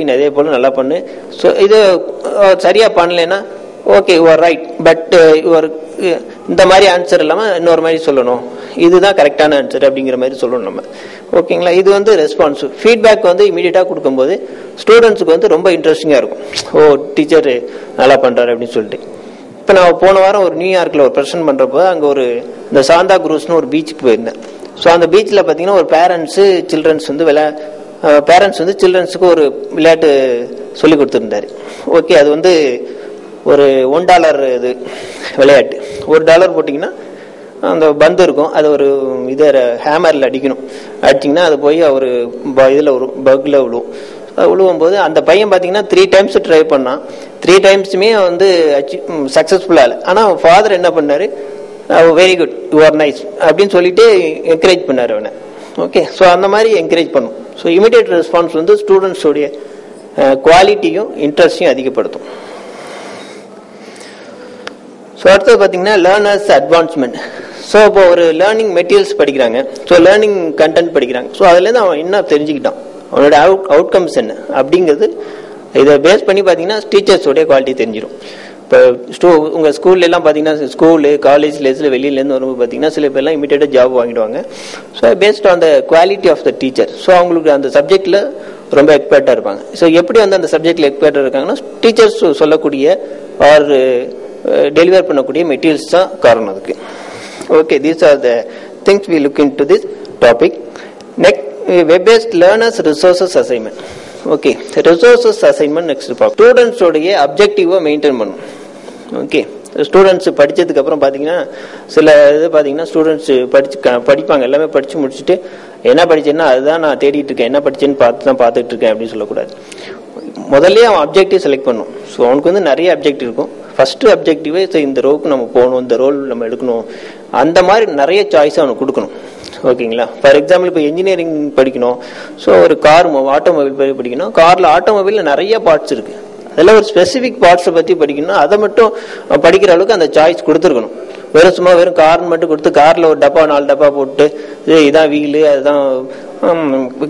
அதே போல் நல்லா பண்ணு. ஸோ இது சரியாக சரியா பண்ணலைன்னா okay you're right but your இந்த மாதிரி ஆன்சர் இல்லாமல் இன்னொரு மாதிரி சொல்லணும். இதுதான் கரெக்டான ஆன்சர் அப்படிங்கிற மாதிரி சொல்லணும் நம்ம. ஓகேங்களா இது வந்து ரெஸ்பான்ஸ் ஃபீட்பேக் வந்து இமீடியட்டாக கொடுக்கும்போது ஸ்டூடெண்ட்ஸுக்கு வந்து ரொம்ப இன்ட்ரெஸ்டிங்காக இருக்கும். ஓ டீச்சர் நல்லா பண்ணுறாரு அப்படின்னு சொல்லிட்டு. இப்போ நான் போன வாரம் ஒரு நியூயார்க்கில் ஒரு ப்ரெசன்ட் பண்ணுறப்போ அங்கே ஒரு இந்த சாந்தா குரூஸ்னு ஒரு பீச்சுக்கு போயிருந்தேன். ஸோ அந்த பீச்சில் பார்த்தீங்கன்னா ஒரு பேரண்ட்ஸு சில்ட்ரன்ஸ் வந்து விளா பேரண்ட்ஸ் வந்து சில்ட்ரன்ஸுக்கு ஒரு விளையாட்டு சொல்லி கொடுத்துருந்தாரு. ஓகே அது வந்து ஒரு ஒன் டாலர் இது விளையாட்டு. ஒரு டாலர் போட்டிங்கன்னா அந்த பந்து இருக்கும். அது ஒரு இதை ஹேமரில் அடிக்கணும். அடிச்சிங்கன்னா அது போய் ஒரு இதில் ஒரு பக்கில் விழுவும் அது விழுவும்போது அந்த பையன் பார்த்தீங்கன்னா த்ரீ டைம்ஸ் ட்ரை பண்ணான். த்ரீ டைம்ஸுமே வந்து அச்சீவ் சக்ஸஸ்ஃபுல்லாக இல்லை ஆனால் ஃபாதர் என்ன பண்ணார்? Very good you are nice அப்படின்னு சொல்லிட்டு என்கரேஜ் பண்ணார் அவனை. ஓகே ஸோ அந்த மாதிரி என்கரேஜ் பண்ணும். ஸோ இமிடியேட் ரெஸ்பான்ஸ் வந்து ஸ்டூடெண்ட்ஸுடைய குவாலிட்டியும் இன்ட்ரெஸ்டையும் அதிகப்படுத்தும். ஸோ அடுத்தது பார்த்தீங்கன்னா லேர்னர்ஸ் அட்வான்ஸ்மெண்ட் ஸோ இப்போ ஒரு லேர்னிங் மெட்டீரியல்ஸ் படிக்கிறாங்க. ஸோ லேர்னிங் கண்டென்ட் படிக்கிறாங்க. ஸோ அதுலேருந்து அவன் என்ன தெரிஞ்சுக்கிட்டான்? அவனோட அவுட் அவுட்கம்ஸ் என்ன? அப்படிங்கிறது இதை பேஸ் பண்ணி பார்த்தீங்கன்னா டீச்சர்ஸோடைய குவாலிட்டி தெரிஞ்சிடும் இப்போ ஸ்டூ உங்கள் ஸ்கூல்ல எல்லாம் பார்த்தீங்கன்னா ஸ்கூலு காலேஜ் லேஸில் வெளியிலேருந்து வரும்போது பார்த்தீங்கன்னா சில பேர்லாம் இமீடியட்டாக ஜாப் வாங்கிடுவாங்க. So based on the quality of the teacher so அவங்களுக்கு அந்த சப்ஜெக்டில் ரொம்ப எக்ஸ்பர்ட்டாக இருப்பாங்க. ஸோ எப்படி வந்து அந்த சப்ஜெக்டில் எக்ஸ்பர்ட்டாக இருக்காங்கன்னா டீச்சர்ஸ் சொல்லக்கூடிய ஆர் டெலிவர் பண்ணக்கூடிய மெட்டீரியல்ஸ் தான் காரணம் அதுக்கு. Okay these are the things we look into this topic next web based learners resources assignment okay resources assignment next பார்ப்போம் ஸ்டூடெண்ட்ஸோடைய அப்ஜெக்டிவை மெயின்டைன் பண்ணணும். ஓகே ஸ்டூடெண்ட்ஸ் படித்ததுக்கப்புறம் பார்த்தீங்கன்னா சில இது பார்த்தீங்கன்னா ஸ்டூடெண்ட்ஸ் படிச்சு படிப்பாங்க. எல்லாமே படித்து முடிச்சுட்டு என்ன படித்தேன்னா அதுதான் நான் தேடிட்டு இருக்கேன். என்ன படித்தேன்னு பார்த்து தான் பார்த்துட்டு இருக்கேன் அப்படின்னு சொல்லக்கூடாது. முதல்லயே அவன் அப்ஜெக்டிவ் செலக்ட் பண்ணும். ஸோ அவனுக்கு வந்து நிறைய அப்ஜெக்டிவ் இருக்கும். ஃபர்ஸ்ட் அப்ஜெக்டிவே இந்த ரோவுக்கு நம்ம போகணும் இந்த ரோல் நம்ம எடுக்கணும். அந்த மாதிரி நிறைய சாய்ஸ் அவனுக்கு கொடுக்கணும். ஓகேங்களா ஃபார் எக்ஸாம்பிள் இப்போ இன்ஜினியரிங் படிக்கணும். ஸோ ஒரு கார் ஆட்டோமொபைல் படிக்கணும். காரில் ஆட்டோமொபைலில் நிறைய பார்ட்ஸ் இருக்குது அதெல்லாம் ஒரு ஸ்பெசிஃபிக் பார்ட்ஸை பற்றி படிக்கணும் அதை மட்டும் படிக்கிற அளவுக்கு அந்த சாய்ஸ் கொடுத்துருக்கணும். வெறும் சும்மா வெறும் கார்னு மட்டும் கொடுத்து காரில் ஒரு டப்பா நாலு டப்பா போட்டு இதான் வீலு அதுதான்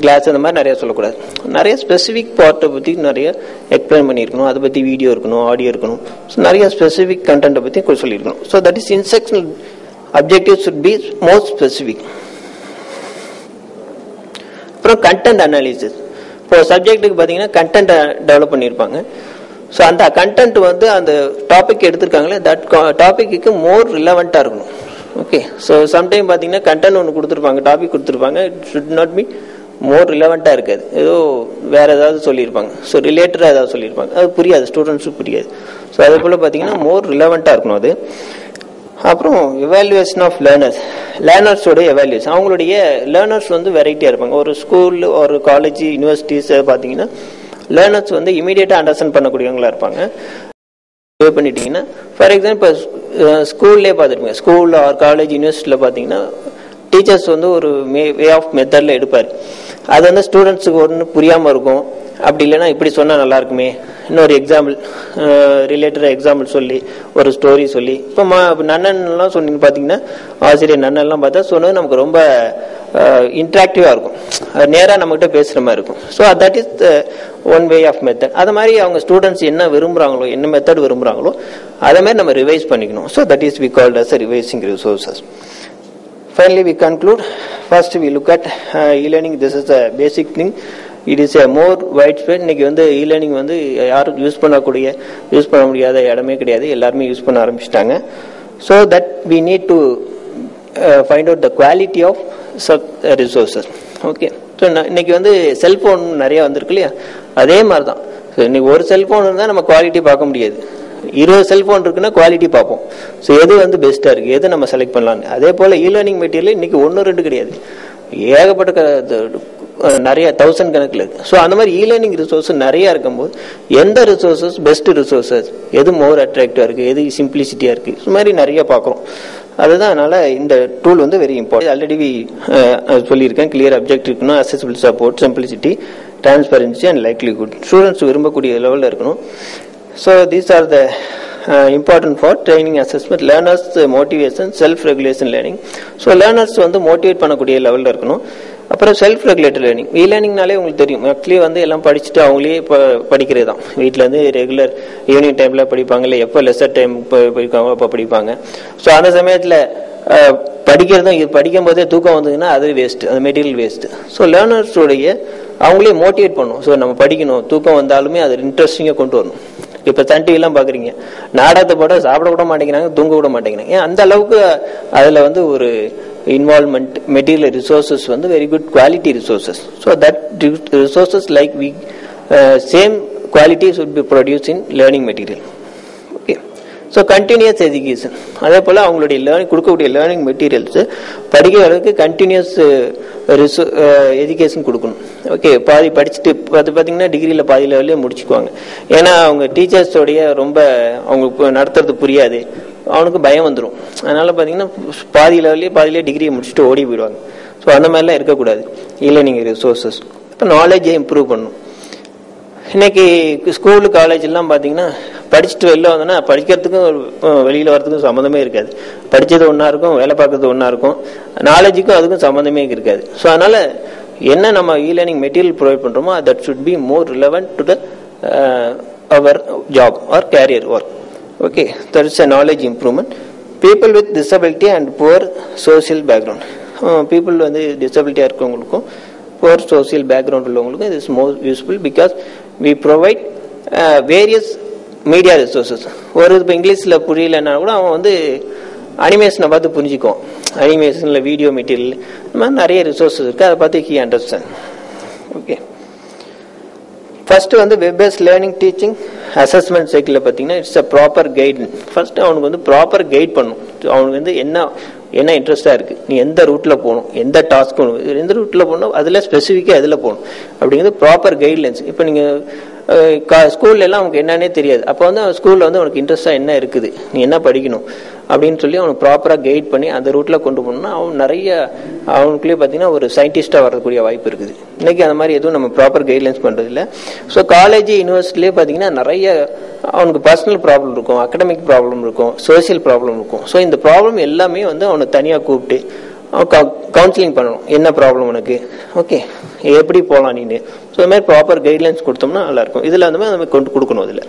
கிளாஸ் அந்த மாதிரி நிறைய சொல்லக்கூடாது. நிறைய ஸ்பெசிஃபிக் பார்ட்டை பற்றி நிறைய எக்ஸ்பிளைன் பண்ணியிருக்கணும். அதை பற்றி வீடியோ இருக்கணும் ஆடியோ இருக்கணும். ஸோ நிறைய ஸ்பெசிஃபிக் கண்டென்ட்டை பற்றி கொஞ்சம் சொல்லியிருக்கணும். So that is instructional objective should be most specific அப்புறம் கண்டென்ட் அனாலிசிஸ் இப்போ சப்ஜெக்ட்டுக்கு பார்த்தீங்கன்னா கண்டென்ட் டெவலப் பண்ணியிருப்பாங்க. ஸோ அந்த கண்டென்ட் வந்து அந்த டாபிக் எடுத்திருக்காங்களே தட் டாபிக்கு மோர் ரிலவெண்ட்டாக இருக்கணும். ஓகே ஸோ சம்டைம் பார்த்தீங்கன்னா கண்டென்ட் ஒன்று கொடுத்துருப்பாங்க டாபிக் கொடுத்துருப்பாங்க it should not be more ரிலவெண்ட்டாக இருக்காது. ஏதோ வேற ஏதாவது சொல்லியிருப்பாங்க. ஸோ ரிலேட்டடாக ஏதாவது சொல்லியிருப்பாங்க. அது புரியாது ஸ்டூடெண்ட்ஸுக்கு புரியாது. ஸோ அதே போல் பார்த்தீங்கன்னா மோர் ரிலவெண்ட்டாக இருக்கணும் அது. அப்புறம் எவாலுவேஷன் ஆஃப் லேர்னர்ஸ் லேர்னர்ஸோட எவாலுவேஷன் அவங்களுடைய லேர்னர்ஸ் வந்து வெரைட்டியாக இருப்பாங்க. ஒரு ஸ்கூல் ஒரு காலேஜ் யூனிவர்சிட்டிஸ் பார்த்தீங்கன்னா லேர்னர்ஸ் வந்து இமீடியட்டாக அண்டர்ஸ்டாண்ட் பண்ணக்கூடியவங்களா இருப்பாங்க. பே பண்ணிட்டீங்கன்னா ஃபார் எக்ஸாம்பிள் இப்போ ஸ்கூல்லே பார்த்துருப்பீங்க ஸ்கூலில் ஆர் காலேஜ் யூனிவர்சிட்டியில் பார்த்தீங்கன்னா டீச்சர்ஸ் வந்து ஒரு மே வே ஆஃப் மெத்தடில் எடுப்பார். அது வந்து ஸ்டூடெண்ட்ஸுக்கு ஒன்று புரியாமல் இருக்கும். அப்படி இல்லைன்னா இப்படி சொன்னால் நல்லா இருக்குமே. இன்னொரு எக்ஸாம்பிள் ரிலேட்டடாக எக்ஸாம்பிள் சொல்லி ஒரு ஸ்டோரி சொல்லி. இப்போ மா நன்னன்லாம் சொன்னீங்க பார்த்தீங்கன்னா ஆசிரியர் நன்னன்லாம் பார்த்தா சொன்னது நமக்கு ரொம்ப இன்ட்ராக்டிவாக இருக்கும். நேராக நம்மகிட்ட பேசுகிற மாதிரி இருக்கும். So that is the one way of method அது மாதிரி அவங்க ஸ்டூடெண்ட்ஸ் என்ன விரும்புகிறாங்களோ என்ன மெத்தட் விரும்புகிறாங்களோ அதை மாதிரி நம்ம ரிவைஸ் பண்ணிக்கணும். So that is we called as revising resources finally we conclude first we look at e learning this is is basic thing it is a more more widespread. இன்னைக்கு வந்து இ learning வந்து யாரும் use பண்ணக்கூடிய use பண்ண முடியாத இடமே கிடையாது. எல்லாருமே யூஸ் பண்ண ஆரம்பிச்சிட்டாங்க. So that we need to find out the quality of sub resources okay so இன்னைக்கு வந்து செல்ஃபோன் நிறைய வந்திருக்கு இல்லையா? அதே மாதிரி தான் ஸோ இன்னைக்கு ஒரு செல்ஃபோன் இருந்தால் நம்ம குவாலிட்டி பார்க்க முடியாது. இருபது செல்போன் இருக்குன்னா குவாலிட்டி பார்ப்போம். ஸோ எது வந்து பெஸ்ட்டாக இருக்குது எது நம்ம செலக்ட் பண்ணலாம்னு? அதே போல் இ லேர்னிங் மெட்டீரியல் இன்னைக்கு ஒன்று ரெண்டு கிடையாது. ஏகப்பட்ட க- நிறைய தௌசண்ட் கணக்கில் இருக்கு. ஸோ அந்த மாதிரி இ லேர்னிங் ரிசோர்ஸ் நிறைய இருக்கும்போது எந்த ரிசோர்ஸஸ் பெஸ்ட் ரிசோர்ஸஸ் எது மோர் அட்ராக்டிவாக இருக்குது எது சிம்பிளிசிட்டியாக இருக்குது இது மாதிரி நிறைய பார்க்குறோம். அதுதான் அதனால இந்த டூல் வந்து வெரி இம்பார்ட்டன்ட் ஆல்ரெடி சொல்லியிருக்கேன். கிளியர் அப்ஜெக்ட் இருக்கணும் accessible support simplicity transparency and likelihood students விரும்பக்கூடிய லெவலில் இருக்கணும். So these are the important for training assessment learners motivation self regulation learning so learners வந்து மோட்டிவேட் பண்ணக்கூடிய லெவலில் இருக்கணும். அப்புறம் செல்ஃப் ரெகுலேட்டட் லேர்னிங் இ லேர்னிங்னாலே உங்களுக்கு தெரியும். ஆக்சுவலி வந்து எல்லாம் படிச்சுட்டு அவங்களே இப்போ படிக்கிறது தான் வீட்டில் வந்து ரெகுலர் ஈவினிங் டைமில் படிப்பாங்க இல்லை எப்போ லெசர் டைம் படிப்பாங்க அப்போ படிப்பாங்க. ஸோ அந்த சமயத்தில் படிக்கிறதும் இது படிக்கும் போதே தூக்கம் வந்ததுன்னா அது வேஸ்ட் அது மெட்டீரியல் வேஸ்ட் ஸோ லேர்னர்ஸோடைய அவங்களே மோட்டிவேட் பண்ணும். ஸோ நம்ம படிக்கணும். தூக்கம் வந்தாலுமே அது இன்ட்ரெஸ்டிங்காக கொண்டு வரணும். இப்போ சன் டிவிலாம் பார்க்குறீங்க நாடகத்தை போட சாப்பிட கூட மாட்டேங்கிறாங்க தூங்க கூட மாட்டேங்கிறாங்க. ஏன் அந்த அளவுக்கு அதில் வந்து ஒரு இன்வால்மெண்ட் மெட்டீரியல் ரிசோர்சஸ் வந்து very good quality resources so that resources like we same quality should be produce in learning material so continuous education அதே போல் அவங்களுடைய லேர்னிங் கொடுக்கக்கூடிய லேர்னிங் மெட்டீரியல்ஸ் படிக்கிற அளவுக்கு கண்டினியூஸ் ரிசோ எஜுகேஷன் கொடுக்கணும். ஓகே பாதி படிச்சுட்டு அது பார்த்தீங்கன்னா டிகிரியில் பாதி லெவல்லே முடிச்சுக்குவாங்க. ஏன்னா அவங்க டீச்சர்ஸோடைய ரொம்ப அவங்க நடத்துறது புரியாது. அவனுக்கு பயம் வந்துடும் அதனால் பார்த்தீங்கன்னா பாதி லெவல்லே பாதியிலே டிகிரியை முடிச்சுட்டு ஓடி போயிடுவாங்க. ஸோ அந்த மாதிரிலாம் இருக்கக்கூடாது. இல்லை நீங்கள் ரிசோர்ஸஸ் இப்போ நாலேஜை இம்ப்ரூவ் பண்ணணும். இன்னைக்கு ஸ்கூலு காலேஜ்லாம் பார்த்தீங்கன்னா படிச்சுட்டு வெளில வந்தோன்னா படிக்கிறதுக்கும் வெளியில் வரதுக்கும் சம்மந்தமே இருக்காது. படித்தது ஒன்றா இருக்கும் வேலை பார்க்கறது ஒன்றா இருக்கும். நாலேஜுக்கும் அதுக்கும் சம்மந்தமே இருக்காது. ஸோ அதனால் என்ன நம்ம இ லேர்னிங் மெட்டீரியல் ப்ரொவைட் பண்ணுறோமோ that should be more relevant to the our job or career work okay that is a knowledge improvement people with disability and poor social background people வந்து டிசபிலிட்டியாக இருக்கவங்களுக்கும் poor social background உள்ளவங்களுக்கும் இது is more useful because we provide various media resources ஒரு இப்போ இங்கிலீஷில் புரியலன்னா கூட அவன் வந்து அனிமேஷனை பார்த்து புரிஞ்சுக்குவோம் அனிமேஷனில் வீடியோ மெட்டீரியல் இந்த மாதிரி நிறைய ரிசோர்ஸஸ் இருக்குது அதை பார்த்து ஹி அண்டர்ஸ்டாண்ட் ஓகே ஃபஸ்ட்டு வந்து வெப்பேஸ் லேர்னிங் டீச்சிங் அசஸ்மெண்ட் சைக்கிளில் பார்த்தீங்கன்னா it's a proper guide first அவனுக்கு வந்து ப்ராப்பர் கைட் பண்ணும் அவனுக்கு வந்து என்ன என்ன இன்ட்ரெஸ்டாக இருக்குது நீ எந்த ரூட்டில் போகணும்? எந்த டாஸ்க் எந்த ரூட்டில் போகணும்? அதில் ஸ்பெசிஃபிக்காக எதில் போகணும்? அப்படிங்கிறது ப்ராப்பர் கைட்லைன்ஸ் இப்போ நீங்கள் ஸ்கூல்ல எல்லாம் அவனுக்கு என்னன்னே தெரியாது. அப்போ வந்து அவன் ஸ்கூலில் வந்து அவனுக்கு இன்ட்ரெஸ்டாக என்ன இருக்குது? நீ என்ன படிக்கணும்? அப்படின்னு சொல்லி அவனுக்கு ப்ராப்பராக கைட் பண்ணி அந்த ரூட்டில் கொண்டு போகணும்னா அவன் நிறைய அவனுக்குள்ளேயே பார்த்தீங்கன்னா ஒரு சயின்டிஸ்டாக வரக்கூடிய வாய்ப்பு இருக்குது. இன்னைக்கு அந்த மாதிரி எதுவும் நம்ம ப்ராப்பர் கைட்லைன்ஸ் பண்ணுறதில்ல இல்லை ஸோ காலேஜ் யூனிவர்சிட்டிலே பார்த்தீங்கன்னா நிறைய அவனுக்கு பர்சனல் ப்ராப்ளம் இருக்கும் அகடமிக் ப்ராப்ளம் இருக்கும் சோசியல் ப்ராப்ளம் இருக்கும். ஸோ இந்த ப்ராப்ளம் எல்லாமே வந்து அவனை தனியாக கூப்பிட்டு கவுன்சிலிங் பண்ணணும். என்ன ப்ராப்ளம் உனக்கு? ஓகே எப்படி போகலாம் நீனு? ஸோ அது மாதிரி ப்ராப்பர் கைட்லைன்ஸ் கொடுத்தோம்னா நல்லாயிருக்கும். இதில் அந்த மாதிரி நம்ம கொண்டு கொடுக்கணும் இதில்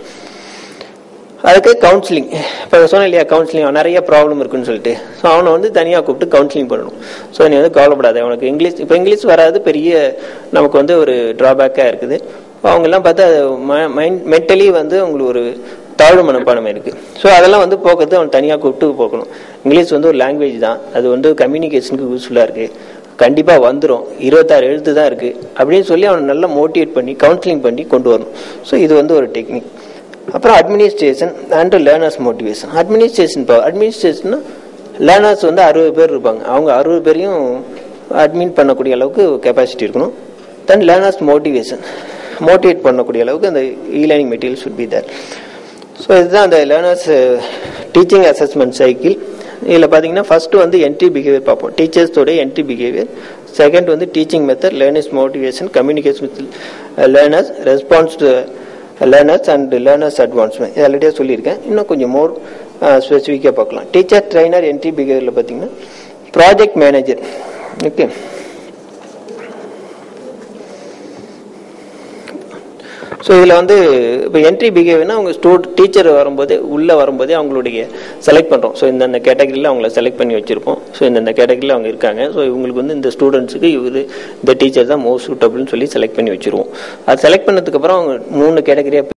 அதுக்கு கவுன்சிலிங் இப்போ சொன்னேன் இல்லையா கவுன்சிலிங் நிறைய ப்ராப்ளம் இருக்குன்னு சொல்லிட்டு. ஸோ அவனை வந்து தனியாக கூப்பிட்டு கவுன்சிலிங் பண்ணணும். ஸோ நீ வந்து கவலைப்படாத. அவனுக்கு இங்கிலீஷ் இப்போ இங்கிலீஷ் வராது. பெரிய நமக்கு வந்து ஒரு ட்ராபேக்காக இருக்குது. அவங்கெல்லாம் பார்த்தா மைண்ட் மென்டலி வந்து அவங்களுக்கு ஒரு தாழ்வு மனப்பான்மை இருக்குது ஸோ அதெல்லாம் வந்து போக்குறது அவன் தனியாக கூப்பிட்டு போக்கணும் இங்கிலீஷ் வந்து ஒரு லாங்குவேஜ் தான். அது வந்து கம்யூனிகேஷனுக்கு யூஸ்ஃபுல்லாக இருக்குது கண்டிப்பாக வந்துடும் இருபத்தாறு எழுத்து தான் இருக்குது அப்படின்னு சொல்லி அவனை நல்லா மோட்டிவேட் பண்ணி கவுன்சிலிங் பண்ணி கொண்டு வரணும். ஸோ இது வந்து ஒரு டெக்னிக் அப்புறம் administration and learners motivation administration power அட்மினிஸ்ட்ரேஷன்னா learners வந்து அறுபது பேர் இருப்பாங்க. அவங்க அறுபது பேரையும் அட்மின் பண்ணக்கூடிய அளவுக்கு கெப்பாசிட்டி இருக்கணும். தென் லேர்னர்ஸ் மோட்டிவேஷன் மோட்டிவேட் பண்ணக்கூடிய அளவுக்கு அந்த e learning material should be there so இதுதான் அந்த லேர்னர்ஸ் டீச்சிங் அசஸ்மெண்ட் சைக்கிள் இதில் பார்த்தீங்கன்னா ஃபஸ்ட்டு வந்து என்ட்ரி பிஹேவியர் பார்ப்போம். டீச்சர்ஸோட என்ட்ரி பிஹேவியர் செகண்ட் வந்து teaching method learners motivation communication with learners response to learners and learners advancement இது ஆல்ரெடியாக சொல்லியிருக்கேன். இன்னும் கொஞ்சம் மோர் ஸ்பெசிஃபிக்காக பார்க்கலாம். டீச்சர் ட்ரைனர் என்ட்ரி பிஹேவியரில் பார்த்தீங்கன்னா ப்ராஜெக்ட் மேனேஜர் ஓகே ஸோ இதில் வந்து இப்போ என்ட்ரி பிஹேவியர்னா அவங்க ஸ்டூட் டீச்சர் வரும்போது உள்ளே வரும்போதே அவங்களுடைய செலக்ட் பண்ணுறோம் ஸோ இந்தந்த கேட்டகரியில் அவங்கள செலக்ட் பண்ணி வச்சுருப்போம். ஸோ இந்தந்த கேட்டகரியில் அவங்க இருக்காங்க. ஸோ இவங்களுக்கு வந்து இந்த ஸ்டூடெண்ட்ஸுக்கு இவர் இந்த டீச்சர் தான் மோஸ்ட் சூட்டபிள்னு சொல்லி செலக்ட் பண்ணி வச்சுருவோம். அது செலக்ட் பண்ணதுக்கப்புறம் அவங்க மூணு கேட்டகரியாக